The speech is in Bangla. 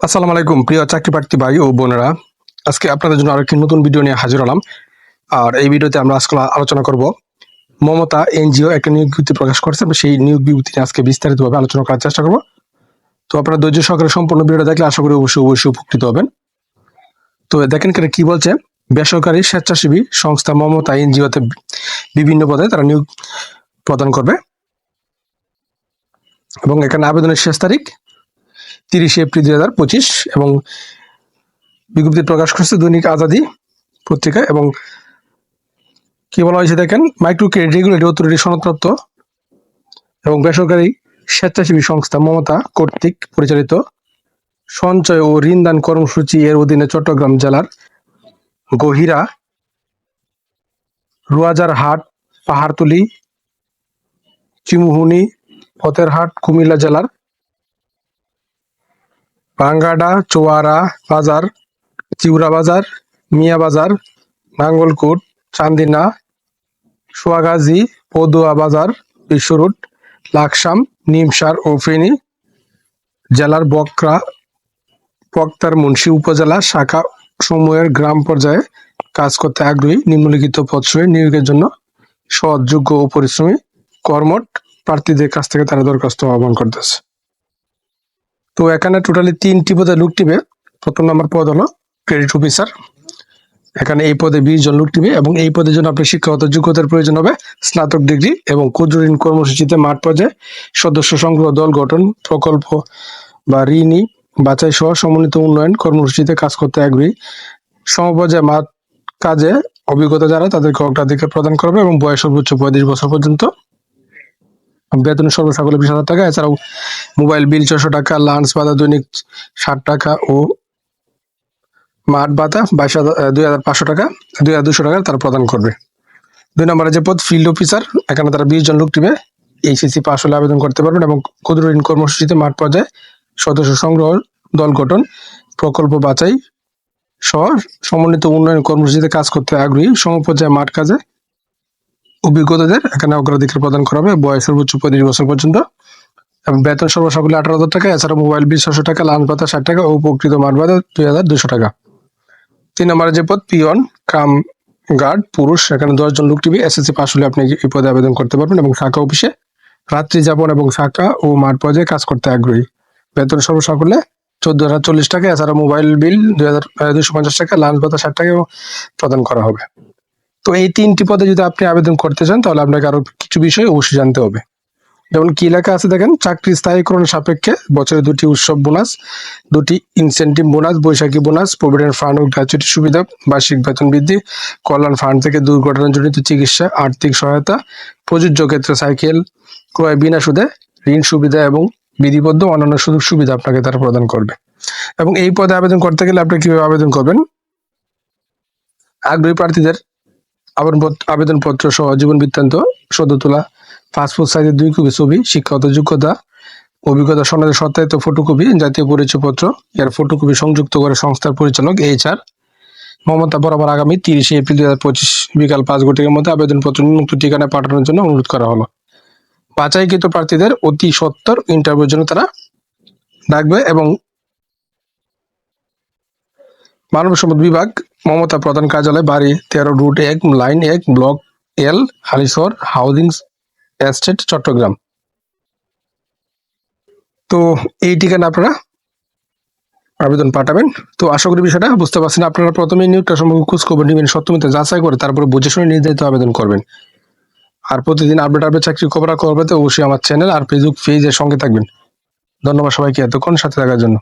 আসসালামু আলাইকুম, প্রিয় চাকরি প্রার্থী ভাই ও বোনেরা। আজকে আপনাদের জন্য আরেকটি নতুন ভিডিও নিয়ে হাজির হলাম। আর এই ভিডিওতে আমরা আজকে আলোচনা করব মমতা এনজিও একটা নিয়োগ বিজ্ঞপ্তি প্রকাশ করেছে। এবং সেই নিয়োগ বিজ্ঞপ্তি আজকে বিস্তারিতভাবে আলোচনা করার চেষ্টা করব। তো আপনারা ধৈর্য সহকারে সম্পূর্ণ ভিডিওটা দেখলে আশা করি অবশ্যই অবশ্যই উপকৃত হবেন। তো দেখেন কেন কি বলছে? বেসরকারি স্বেচ্ছাসেবী সংস্থা মমতা এনজিওতে বিভিন্ন পদে তারা নিয়োগ প্রদান করবে। এবং এখানে আবেদনের শেষ তারিখ তিরিশে এপ্রিল দুই হাজার পঁচিশ এবং বিজ্ঞপ্তি প্রকাশ করছে দৈনিক আজাদি পত্রিকা এবং কি বলা হয়েছে দেখেন মাইক্রো ক্রেডিট রেগুলেটরি অথরিটি সনদপ্রাপ্ত এবং বেসরকারি স্বেচ্ছাসেবী সংস্থা মমতা কর্তৃক পরিচালিত সঞ্চয় ও ঋণদান কর্মসূচি এর অধীনে চট্টগ্রাম জেলার গহিরা রুয়াজার হাট পাহাড়তলি, চিমুহুনি, ফতেরহাট, কুমিল্লা জেলার বাঙ্গাডা, চোয়ারা বাজার, চিউরা বাজার, মিয়া বাজার, নাঙ্গলকোট, চান্দিনা, সোয়াগাজী, পদুয়া বাজার বিশ্বরুট লাকসাম, নিমসার ও ফেনী জেলার বকরা, বক্তার মুন্সী উপজেলা শাখা সমূহের গ্রাম পর্যায়ে কাজ করতে আগ্রহী নিম্নলিখিত পদসমূহে নিয়োগের জন্য সৎ, যোগ্য ও পরিশ্রমী কর্মট প্রার্থীদের কাছ থেকে তারা দরখাস্ত আহ্বান করতেছে। তো এখানে টোটালি তিনটি পদে লোক টিবে। প্রথম নম্বর পদ হলো ক্রেডিট অফিসার এখানে এই পদে বিশ জন লোক টিবে এবং এই পদের জন্য আপনার শিক্ষাগত যোগ্যতার প্রয়োজন হবে স্নাতক ডিগ্রি এবং ক্ষুদ্র ঋণ কর্মসূচিতে মাঠ পর্যায়ে সদস্য সংগ্রহ, দল গঠন, প্রকল্প বা ঋণী বাছাই সহ সমন্বিত উন্নয়ন কর্মসূচিতে কাজ করতে আগ্রহী। সমপর্যায়ে মাঠ কাজে অভিজ্ঞতা যারা তাদেরকে অগ্রাধিকার প্রদান করবে এবং বয়স সর্বোচ্চ পঁয়ত্রিশ বছর পর্যন্ত বেতন সর্বসাকলে বিশ হাজার টাকা, এছাড়াও মোবাইল বিল ছশো টাকা, লাঞ্চ ভাতা দৈনিক ষাট টাকা ও মাঠ ভাতা বাইশ হাজার দুই হাজার পাঁচশো টাকা, দুই হাজার দুশো টাকা তারা প্রদান করবে। দুই নম্বরে যে পদ ফিল্ড অফিসার এখানে তারা বিশ জন লোক টিবে এইচএসি পাস হলে আবেদন করতে পারবেন এবং ক্ষুদ্র ঋণ কর্মসূচিতে মাঠ পর্যায়ে সদস্য সংগ্রহ, দল গঠন, প্রকল্প বাছাই সহ সমন্বিত উন্নয়ন কর্মসূচিতে কাজ করতে আগ্রহী সমপর্যায়ে মাঠ কাজে অভিজ্ঞতাদের এখানে অগ্রাধিকার প্রদান করা হবে, বয়স সর্বোচ্চ পঁয়ত্রিশ বছর পর্যন্ত। এবং বেতন সর্বসাকুল্য আঠারো হাজার টাকা, এছাড়া মোবাইল বিল ছশো টাকা, লাঞ্চ ভাতা ষাট টাকা ও উপকৃত মাঠ ভাতা দুই হাজার দুশো টাকা। তিন নম্বরে যে পদ, পিয়ন, কাম গার্ড, পুরুষ, এখানে দশজন লোক টিভি, এসএসসি পাস হলে আপনি এই পদে আবেদন করতে পারবেন এবং শাখা অফিসে রাত্রি যাপন এবং শাখা ও মাঠ পর্যায়ে কাজ করতে আগ্রহী। বেতন সর্বসাকুল্যে চোদ্দ হাজার চল্লিশ টাকা, এছাড়া মোবাইল বিল দুই হাজার দুশো পঞ্চাশ টাকা, লাঞ্চ ভাতা ষাট টাকা প্রদান করা হবে। তো এই তিনটি পদে যদি আপনি আবেদন করতে চান, তাহলে আপনাকে আরও কিছু বিষয় অবশ্যই জানতে হবে। যেমন কি লেখা আছে দেখেন, চাকরি স্থায়ীকরণ সাপেক্ষে বছরে দুটি উৎসব বোনাস, দুটি ইনসেন্টিভ বোনাস, বৈশাখী বোনাস, প্রভিডেন্ট ফান্ড ও গ্র্যাচুইটি সুবিধা, বার্ষিক বেতন বৃদ্ধি, কল্যাণ ফান্ড থেকে দুর্ঘটনাজনিত চিকিৎসা, আর্থিক সহায়তা, প্রযোজ্য ক্ষেত্রে সাইকেল ক্রয় বিনা সুদে ঋণ সুবিধা এবং বিধিবদ্ধ অন্যান্য সুযোগ সুবিধা আপনাকে তারা প্রদান করবে। এবং এই পদে আবেদন করতে গেলে আপনি কীভাবে আবেদন করবেন? আগ্রহী প্রার্থীদের আবেদনপত্র সহ জীবন বৃত্তান্ত, সদ্য তোলা পাসপোর্ট সাইজের দুই কপি ছবি, শিক্ষাগত যোগ্যতা, অভিজ্ঞতা সনদের সত্যায়িত ফটোকপি জাতীয় পরিচয়পত্র, এর ফটোকপি সংযুক্ত করে সংস্থার পরিচালক এইচআর মমতা বরাবর আগামী তিরিশে এপ্রিল দু হাজার পঁচিশ বিকাল পাঁচ ঘটিকার মধ্যে আবেদনপত্র নিম্নোক্ত ঠিকানায় পাঠানোর জন্য অনুরোধ করা হলো। বাছাইকৃত প্রার্থীদের অতি সত্তর ইন্টারভিউর জন্য তারা ডাকবে এবং মানব সম্পদ বিভাগ, মমতা প্রধান কার্যালয়, বাড়ি তেরো রুট এক লাইন এক block L Halishahar housing estate Chattogram. তো এই ঠিকানা আপনারা আবেদন পাঠাবেন। তো আশা করি বিষয়টা বুঝতে পারছেন। আপনারা প্রথমে নিয়োগটা সম্পর্কে খোঁজ খবর নেবেন সত্যমিতে যাচাই করে তারপরে বুঝে শুনে নির্ধারিত আবেদন করবেন। আর প্রতিদিন আপডেট আপডেট চাকরি খবর করবে তো অবশ্যই আমার চ্যানেল আর ফেসবুক পেজের সঙ্গে থাকবেন। ধন্যবাদ সবাইকে এতক্ষণ সাথে থাকার জন্য।